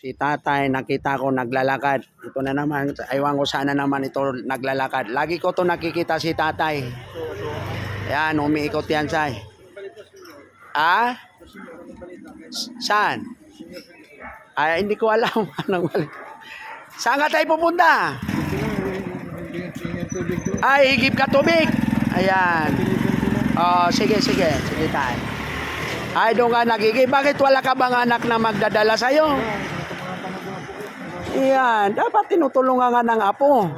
Si tatay, nakita ko naglalakad. Ito na naman, aywan ko sana naman ito naglalakad. Lagi ko to nakikita si tatay. Ayan, umiikot yan, say. Ah? Saan? Ay, hindi ko alam. Anong balik? Saan ka tayo pupunta? Ay, higip ka tubig. Ayan. Oh, sige, sige. Sige tayo. Ay, doon ka nagigib. Bakit wala ka bang anak na magdadala sa'yo? Yan, dapat tinutulungan ka ng apo.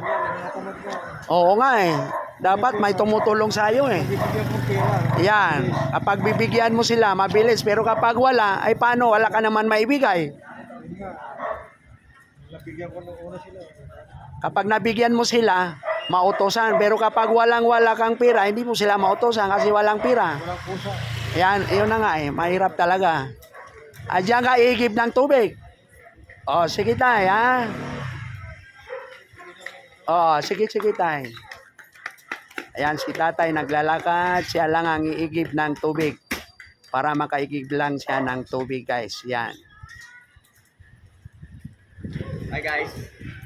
Oo nga eh. Dapat may tumutulong sa iyo eh. Yan, kapag bibigyan mo sila, mabilis. Pero kapag wala, ay paano? Wala ka naman maibigay. Kapag nabigyan mo sila, mautosan. Pero kapag walang-wala kang pira, hindi mo sila mautosan kasi walang pira. Yan, yun na nga eh. Mahirap talaga. Adyan ka ihigip ng tubig. Oh, sige tay, ha? Oh, sige, sige tay. Ayan, si tatay naglalakad. Siya lang ang iigib ng tubig. Para makaigib lang siya ng tubig, guys. Yan. Hi guys.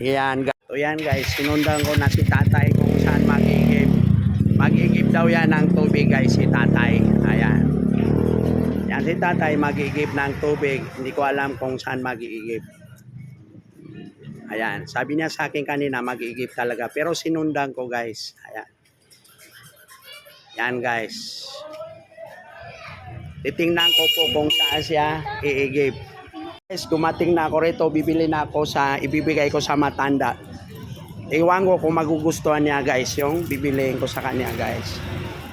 Yan, guys. Yan, guys. Sinundan ko na si tatay kung saan mag-igib. Mag-igib daw yan ng tubig, guys, si tatay. Ayan. Yan, si tatay mag-igib ng tubig. Hindi ko alam kung saan mag-igib. Ayan. Sabi niya sa akin kanina, mag-igib talaga. Pero sinundan ko, guys. Ayan. Yan, guys. Titingnan ko po kung saan siya iigib. Guys, dumating na ako rito, bibili na ako sa, ibibigay ko sa matanda. Iwan ko kung magugustuhan niya guys, yung bibiliin ko sa kanya guys.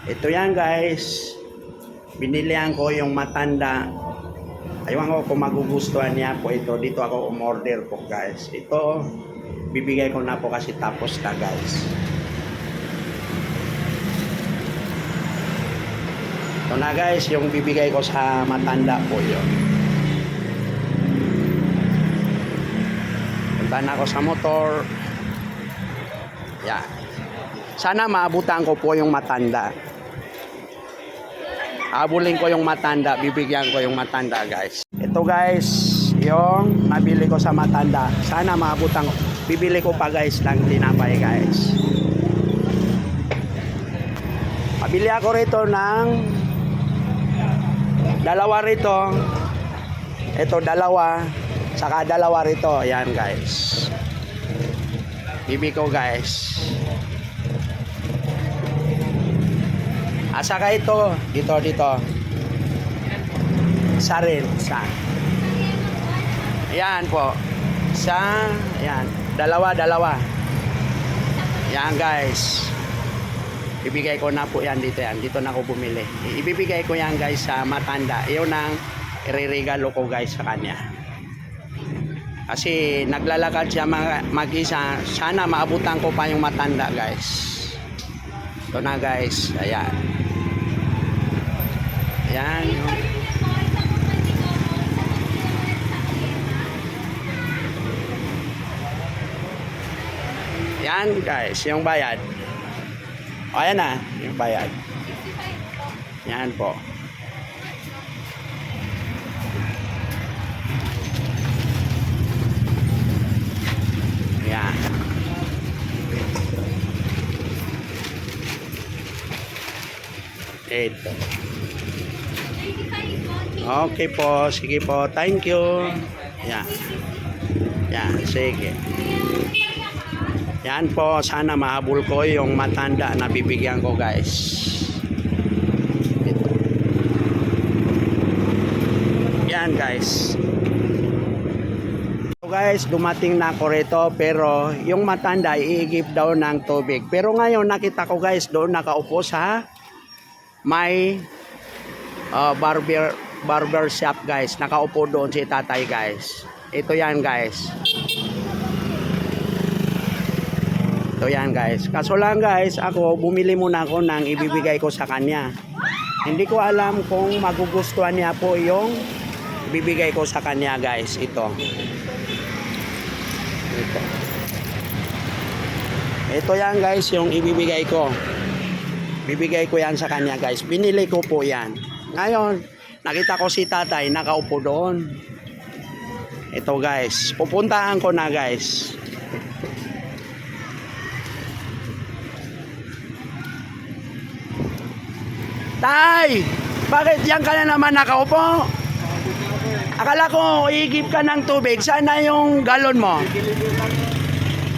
Ito yan guys, binilihan ko yung matanda. Iwan ko kung magugustuhan niya po ito. Dito ako umorder po guys. Ito, bibigay ko na po kasi tapos na guys. Ito na guys, yung bibigay ko sa matanda po yun. Punta na ako sa motor. Yan. Sana maabutan ko po yung matanda. Abulin ko yung matanda, bibigyan ko yung matanda, guys. Ito, guys, yung nabili ko sa matanda. Sana maabutan ko. Bibili ko pa, guys, ng tinapay, guys. Pabili ako rito ng dalawa rito. Ito, dalawa. Saka dalawa rito. Ayan, guys. Bibi ko, guys. Asa ka ito? Dito, dito. Isa rin. Isa. Ayan po. Isa. Ayan. Dalawa, dalawa. Ayan, guys. Ibigay ko na po yan dito yan. Dito na ako bumili. Ibibigay ko yan guys sa matanda. Iyon ang iririgalo ko guys sa kanya. Kasi naglalakad siya mag- mag-isa. Sana maabutan ko pa yung matanda guys. Ito na guys. Ayan. Ayan. yung- Yan guys. Yung bayad. O, ayan na. Yung bayad. Yan po. Yan. Ito. Okay po. Sige po. Thank you. Yan. Yan. Sige. Yan po, sana mahabol ko yung matanda na bibigyan ko guys. Ito. Yan guys. So guys, dumating na ako rito pero yung matanda iigib daw ng tubig. Pero ngayon nakita ko guys doon nakaupo sa may uh, barber barber shop guys. Nakaupo doon si tatay guys. Ito yan guys. Ito yan guys. Kaso lang guys, ako bumili muna ako ng ibibigay ko sa kanya. Hindi ko alam kung magugustuhan niya po yung ibibigay ko sa kanya guys. Ito. Ito. Ito yan guys yung ibibigay ko. Bibigay ko yan sa kanya guys. Binili ko po yan. Ngayon, nakita ko si tatay nakaupo doon. Ito guys, pupuntahan ko na guys. Tay! Bakit yan ka na naman nakaupo? Akala ko iigip ka ng tubig. Sana yung galon mo?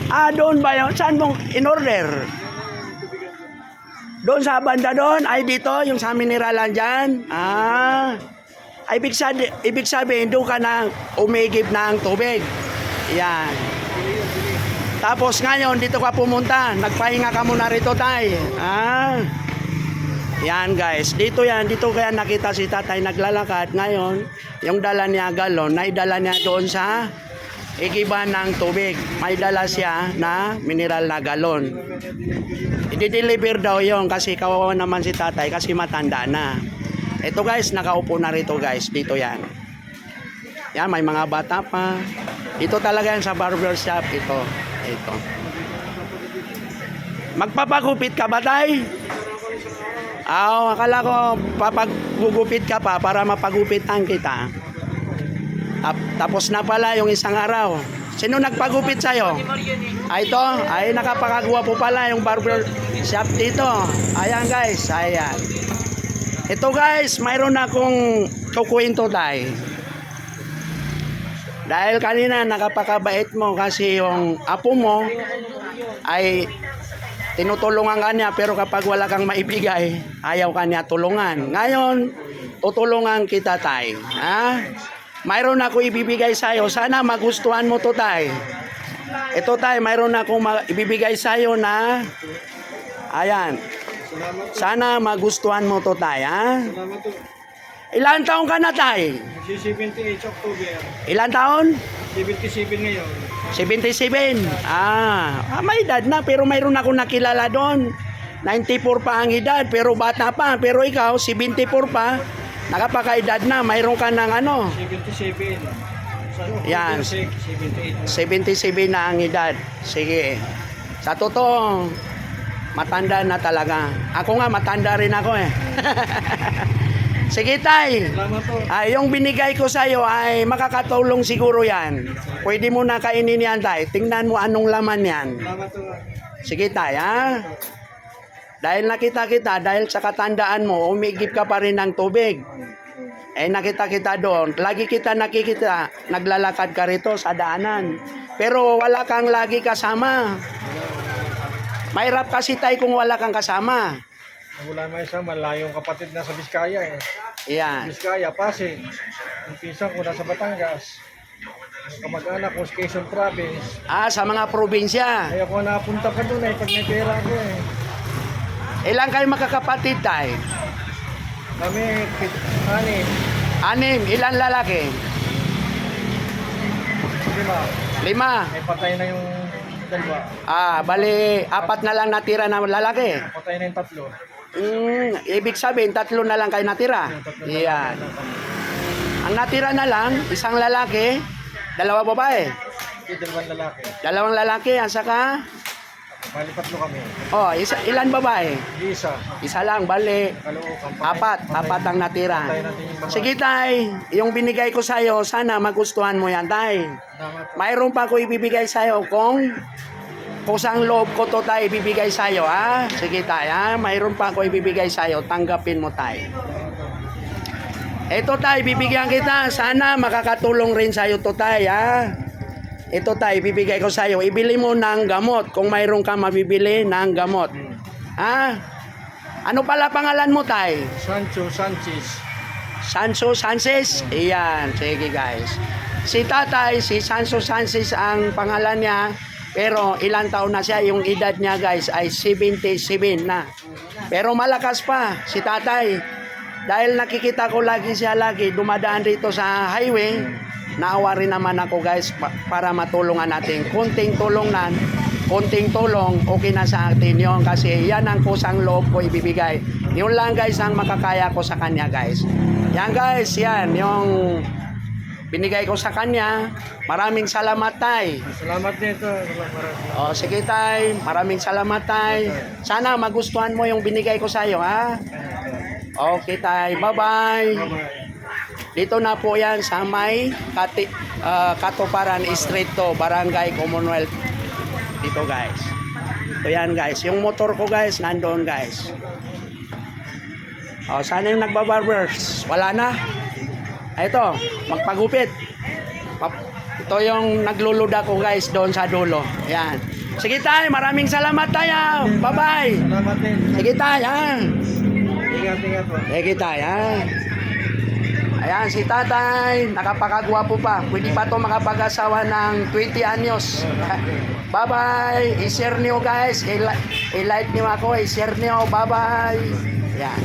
Ah, doon ba yun? Saan mo in-order? Doon sa banda doon? Ay, dito? Yung sa mineralan dyan? Ah. Ibig, sabi, ibig sabihin, doon ka na umigip ng tubig. Yan. Tapos ngayon, dito ka pumunta. Nagpahinga ka muna rito, tay. Ah. Yan guys, dito yan, dito kaya nakita si tatay naglalakad. Ngayon, yung dala niya galon, naidala niya doon sa igiban ng tubig. May dala siya na mineral na galon. I-deliver daw yon kasi kawawa naman si tatay kasi matanda na. Ito guys, nakaupo na rito guys, dito yan. Yan, may mga bata pa. Dito talaga yan sa barber shop, ito. Ito. Magpapagupit ka ba tay? Ah, akala ko papagugupit ka pa para mapagupitan kita. Tap- tapos na pala yung isang araw. Sino nagpagupit sa'yo? Ay, ito. Ay, nakapakagawa po pala yung barber shop dito. Ayan, guys. Ayan. Ito, guys. Mayroon akong kukwento tayo. Dahil kanina nakapakabait mo kasi yung apo mo ay tinutulungan ka niya pero kapag wala kang maibigay, ayaw ka niya tulungan. Ngayon, tutulungan kita tay. Ha? Mayroon ako ibibigay sa'yo. Sana magustuhan mo to tay. Ito tay, mayroon akong ibibigay sa'yo na ayan. Sana magustuhan mo to tay. Ha? Ilan taon ka na tay? Si 78 October. Ilan taon? 77 ngayon. 77. Ah, ah, may edad na pero mayroon ako nakilala doon. 94 pa ang edad pero bata pa. Pero ikaw, 74 pa. Nakapakaedad na, mayroon ka ng ano, 77. Sa Yan. 78. 77 na ang edad. Sige. Sa totoo, matanda na talaga. Ako nga, matanda rin ako eh. Sige tay. Po. Ah, yung binigay ko sa iyo ay makakatulong siguro yan. Pwede mo na kainin yan tay. Tingnan mo anong laman yan. Sige tay, ha? Dahil nakita kita, dahil sa katandaan mo, umigip ka pa rin ng tubig. Eh nakita kita doon, lagi kita nakikita, naglalakad ka rito sa daanan. Pero wala kang lagi kasama. Mahirap kasi tay kung wala kang kasama. Wala may isa, malayong kapatid na sa Biskaya eh. Yan. Biskaya, Pasig. Yung pinsan ko nasa Batangas. Ang kamag-anak ko sa Quezon Province. Ah, sa mga probinsya. Kaya ako napunta ka doon eh, pag may pera ko eh. Ilang kayo makakapatid tay? Kami, pit, anim, Anim, ilan lalaki? lima. Lima. May patay na yung dalawa. Ah, bali, apat na lang natira na lalaki. Patay na yung tatlo. Mm, ibig sabihin, tatlo na lang kayo natira. Yan. Ang natira na lang, isang lalaki, dalawa babae. Dalawang lalaki. Dalawang lalaki, at saka, Bali tatlo kami. oh, isa, ilan babae? Isa. Isa lang, bali, Kalookan. apat, apat ang natira. Sige tay, yung binigay ko sa'yo, sana magustuhan mo yan tay. Mayroon pa ako ibibigay sa'yo kung kusang loob ko to tayo ibibigay sa'yo, ha? Sige tay, ha? Mayroon pa ako ibibigay sa'yo, tanggapin mo tay. Ito tay, bibigyan kita. Sana makakatulong rin sa'yo to tay, ha? Ito tay, bibigay ko sa'yo. Ibili mo ng gamot kung mayroon ka mabibili ng gamot. Ha? Ano pala pangalan mo tay? Sancho Sanchez. Sanso Sanchez. Iyan, sige guys. Si tatay, si Sanso Sanchez ang pangalan niya. Pero ilang taon na siya, yung edad niya guys ay 77 na. Pero malakas pa si tatay. Dahil nakikita ko lagi siya lagi dumadaan dito sa highway. Naawa rin naman ako guys pa- para matulungan natin. Kunting tulong na, kunting tulong, okay na sa atin yon kasi yan ang kusang loob ko ibibigay. Yun lang guys ang makakaya ko sa kanya guys. Yan guys, yan yung binigay ko sa kanya. Maraming salamat tay. Salamat nito. Salamat. O sige tay, maraming salamat tay. Sana magustuhan mo yung binigay ko sa iyo ha. Okay tay, bye-bye. Dito na po yan sa may Kati, ah, Katuparan Street to, Barangay Commonwealth. Dito guys. Ito yan guys. Yung motor ko guys, nandoon guys. O, sana yung nagbabarbers? Wala na. Ah, Ito, magpagupit. Ito yung naglulud ako guys doon sa dulo. Yan. Sige tayo, maraming salamat tayo. Bye-bye. Salamat din. Sige tayo. Ingat, ingat po. Sige tayo. Yan. Ayan, si tatay, nakapakagwapo pa. Pwede pa to makapag-asawa ng 20 anyos. Bye-bye. I-share niyo guys. I-like niyo ako. I-share niyo. Bye-bye. Yan.